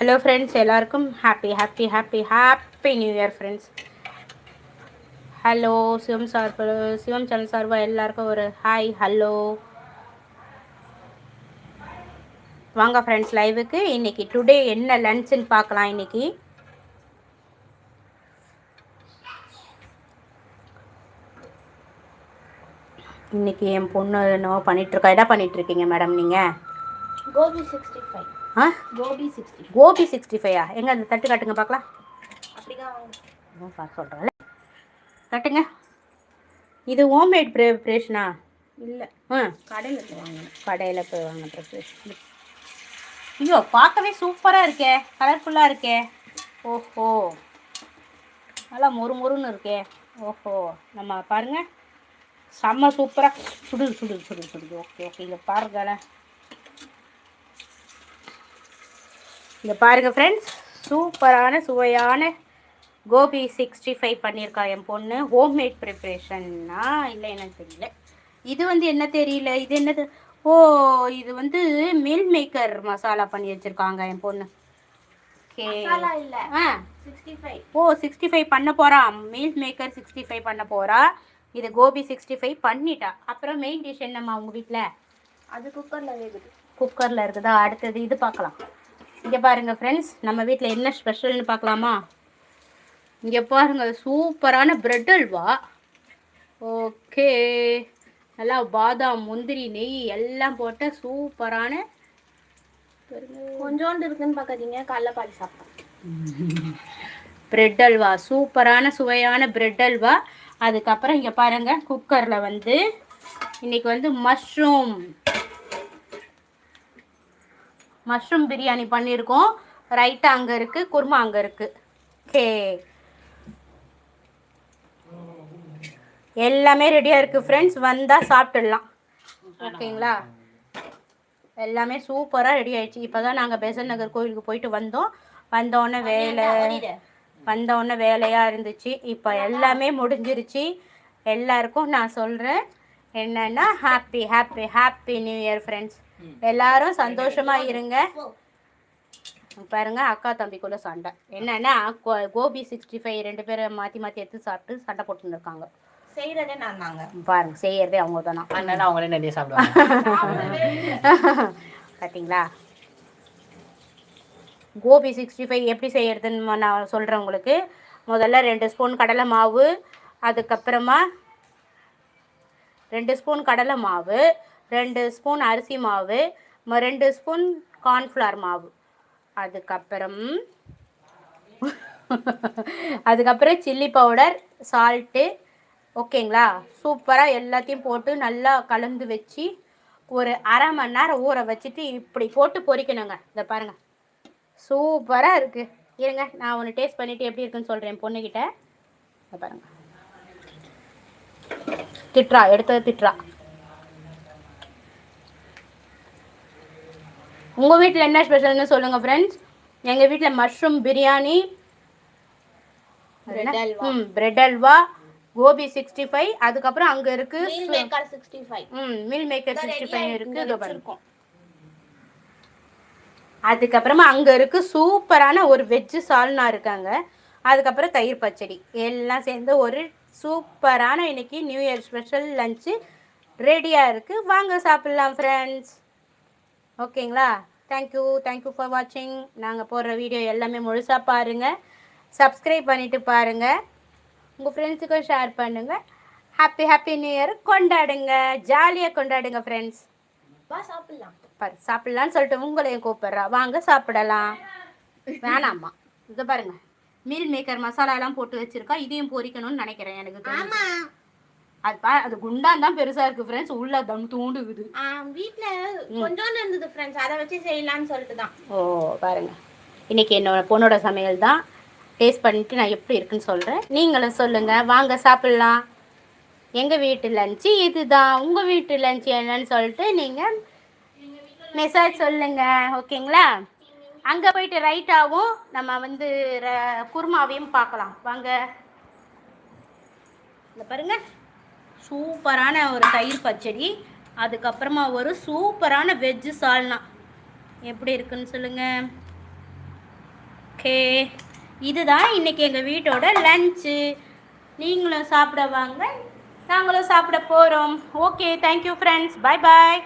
Hello friends எல்லாருக்கும் happy happy happy happy new year friends hello Sivam sir Sivam channel சார்பா எல்லாருக்கும் ஒரு hi hello வாங்க friends லைவுக்கு இன்னைக்கு டுடே என்ன லன்ச்சுன்னு பார்க்கலாம் இன்னைக்கு. இன்னைக்கு என் பொண்ணு என்னவோ பண்ணிகிட்ருக்கா எதா பண்ணிகிட்ருக்கீங்க மேடம் நீங்கள் கோபி சிக்ஸ்டி ஃபைவ் ஆ? கோபி சிக்ஸ்டி கோபி சிக்ஸ்டி ஃபைவா எங்கே அந்த தட்டு காட்டுங்க பார்க்கலாம். அப்படிதான் பார்க்க சொல்கிறேன் கட்டுங்க இது ஹோம்மேட் ப்ரிப்ரேஷனா இல்லை. ஆ. கடையில் இருந்து வாங்கினேன் கடையில் போய் வாங்க ப்ரிப்ரேஷன் ஐயோ பார்க்கவே சூப்பராக இருக்கே. கலர்ஃபுல்லாக இருக்கே. ஓஹோ. நல்லா மொறு மொறுன்னு இருக்கே. ஓஹோ. நம்ம பாருங்கள் செம்ம சூப்பராக சுடுது சுடுது சுடுது சுடுது. Okay okay. இங்கே பாருங்களேன் இங்கே பாருங்கள் ஃப்ரெண்ட்ஸ் சூப்பரான சுவையான கோபி சிக்ஸ்டி ஃபைவ் பண்ணியிருக்கா என் பொண்ணு. ஹோம்மேட் ப்ரிப்ரேஷன்னா இல்லை என்னன்னு தெரியல. இது வந்து என்ன தெரியல? இது என்னது? ஓ இது வந்து மீல் மேக்கர் மசாலா பண்ணி வச்சுருக்காங்க என் பொண்ணு. ஓகே. ஆ. சிக்ஸ்டி ஃபைவ் ஓ சிக்ஸ்டி ஃபைவ் பண்ண போகிறா மீல் மேக்கர் சிக்ஸ்டி ஃபைவ் பண்ண போகிறா இது கோபி சிக்ஸ்டி ஃபைவ் பண்ணிட்டா. அப்புறம் மெயின் டிஷ் என்னம்மா உங்கள் வீட்டில் அது குக்கரில் வேகுது. குக்கரில் இருக்குதா? அடுத்தது இது பார்க்கலாம். இங்கே பாருங்கள் ஃப்ரெண்ட்ஸ் நம்ம வீட்டில் என்ன ஸ்பெஷல்னு பார்க்கலாமா? இங்கே பாருங்க சூப்பரான பிரெட் அல்வா. ஓகே நல்லா பாதாம் முந்திரி நெய் எல்லாம் போட்ட சூப்பரான கொஞ்சோண்டு இருக்குன்னு பார்க்காதீங்க கடல பாடி சாப்பிட்டேன் பிரெட் அல்வா சூப்பரான சுவையான பிரெட் அல்வா. அதுக்கப்புறம் இங்கே பாருங்க குக்கரில் வந்து இன்னைக்கு வந்து மஷ்ரூம் மஷ்ரூம் பிரியாணி பண்ணியிருக்கோம் ரைட்டா அங்கே இருக்குது குருமா அங்கே இருக்குது ஓகே. எல்லாமே ரெடியாக இருக்குது ஃப்ரெண்ட்ஸ் வந்தால் சாப்பிட்டுடலாம். ஓகேங்களா? எல்லாமே சூப்பராக ரெடி ஆயிடுச்சு. இப்போ தான் நாங்கள் பெசன் நகர் கோயிலுக்கு போயிட்டு வந்தோம். வந்தோடனே வேலை வந்தோடனே வேலையாக இருந்துச்சு. இப்போ எல்லாமே முடிஞ்சிருச்சு. எல்லாருக்கும் நான் சொல்கிறேன் என்னன்னா happy happy happy new year friends எல்லாரும் சந்தோஷமா இருங்க. பாருங்க அக்கா தம்பிக்குள்ள சண்டை. என்னன்னா கோபி சிக்ஸ்டி ஃபைவ் ரெண்டு பேரும் மாற்றி மாற்றி எடுத்து சாப்பிட்டு சண்டை போட்டுன்னு இருக்காங்க. நான் தாங்க. பாருங்க செய்யறதே அவங்க தானா? அதனால அவங்களே நிறைய சாப்பிடுவாங்க. பார்த்தீங்களா கோபி சிக்ஸ்டி ஃபைவ் எப்படி செய்யறதுன்னு நான் சொல்கிறேன் உங்களுக்கு. முதல்ல ரெண்டு ஸ்பூன் கடலை மாவு அதுக்கப்புறமா ரெண்டு ஸ்பூன் கடலை மாவு ரெண்டு ஸ்பூன் அரிசி மாவு ரெண்டு ஸ்பூன் கார்ன்ஃப்ளவர் மாவு. அதுக்கப்புறம் அதுக்கப்புறம் சில்லி பவுடர் சால்ட்டு ஓகேங்களா? சூப்பராக எல்லாத்தையும் போட்டு நல்லா கலந்து வச்சு ஒரு அரை மணி நேரம் ஊற வச்சுட்டு இப்படி போட்டு பொரிக்கணுங்க. இதை பாருங்கள் சூப்பராக இருக்குது இருங்க நான் ஒன்று டேஸ்ட் பண்ணிவிட்டு எப்படி இருக்குன்னு சொல்கிறேன் பொண்ணுக்கிட்ட இதை பாருங்க. திட்டுறா எடுத்தது திட்டுறா. உங்கள் வீட்டில் என்ன ஸ்பெஷல்னு சொல்லுங்கள் ஃப்ரெண்ட்ஸ் எங்கள் வீட்டில் மஷ்ரூம் பிரியாணி. ம் bread halwa gobi sixty five அதுக்கப்புறம் அங்கே இருக்கு மீல் மேக்கர் சிக்ஸ்டி ஃபைவ் ம் மீல் மேக்கர் சிக்ஸ்டி ஃபைவ் இருக்கு இதோ பாருங்க. வச்சிருக்கோம். அதுக்கப்புறமா அங்கே இருக்கு சூப்பரான ஒரு வெஜ்ஜு சால்னா இருக்காங்க. அதுக்கப்புறம் தயிர் பச்சடி. எல்லாம் சேர்ந்து ஒரு சூப்பரான இன்னைக்கு நியூ இயர் ஸ்பெஷல் லஞ்சு ரெடியாக இருக்குது வாங்க சாப்பிட்லாம் ஃப்ரெண்ட்ஸ் ஓகேங்களா? தேங்க்யூ தேங்க்யூ ஃபார் வாட்சிங் நாங்கள் போடுற வீடியோ எல்லாமே முழுசாக பாருங்கள் சப்ஸ்கிரைப் பண்ணிவிட்டு பாருங்கள் உங்கள் ஃப்ரெண்ட்ஸுக்கும் ஷேர் பண்ணுங்கள் ஹாப்பி ஹாப்பி நியூ இயர் கொண்டாடுங்க. ஜாலியாக கொண்டாடுங்க ஃப்ரெண்ட்ஸ் வா சாப்பிடலாம். பாரு சாப்பிடலான்னு சொல்லிட்டு உங்களையும் கூப்பிடுறா. வாங்க சாப்பிடலாம். வேணாம்மா. இதை பாருங்க. மீல் மேக்கர் மசாலாலாம் போட்டு வச்சிருக்கா. இதையும் பொரிக்கணும்னு நினைக்கிறேன் எனக்கு. அது பா அது குண்டான் தான் பெருசா இருக்கு ஃப்ரெண்ட்ஸ் உள்ள தம் தூண்டுக்குது வீட்ல கொஞ்சோண்டு இருந்தது ஃப்ரெண்ட்ஸ் அதை வச்சு செய்யலாம்னு சொல்லிட்டு தான் ஓ பாருங்க. இன்னைக்கு என்னோட பொண்ணோட சமையல் தான். டேஸ்ட் பண்ணிட்டு நான் எப்படி இருக்குன்னு சொல்றேன். நீங்களும் சொல்லுங்க. வாங்க சாப்பிடலாம். எங்க வீட்டு லஞ்சு இதுதான். உங்க வீட்டு லஞ்சு என்னன்னு சொல்லிட்டு நீங்க மெசேஜ் சொல்லுங்க. ஓகேங்களா அங்க போயிட்டு ரைட்டாகவும் நம்ம வந்து குருமாவையும் பார்க்கலாம். வாங்க. இந்த பாருங்க. சூப்பரான ஒரு தயிர் பச்சடி அதுக்கப்புறமா ஒரு சூப்பரான வெஜ்ஜு சால்னா. எப்படி இருக்குன்னு சொல்லுங்க? ஓகே இதுதான் இன்றைக்கி எங்கள் வீட்டோட லஞ்சு நீங்களும் சாப்பிட வாங்க. நாங்களும் சாப்பிட போகிறோம் okay thank you friends bye bye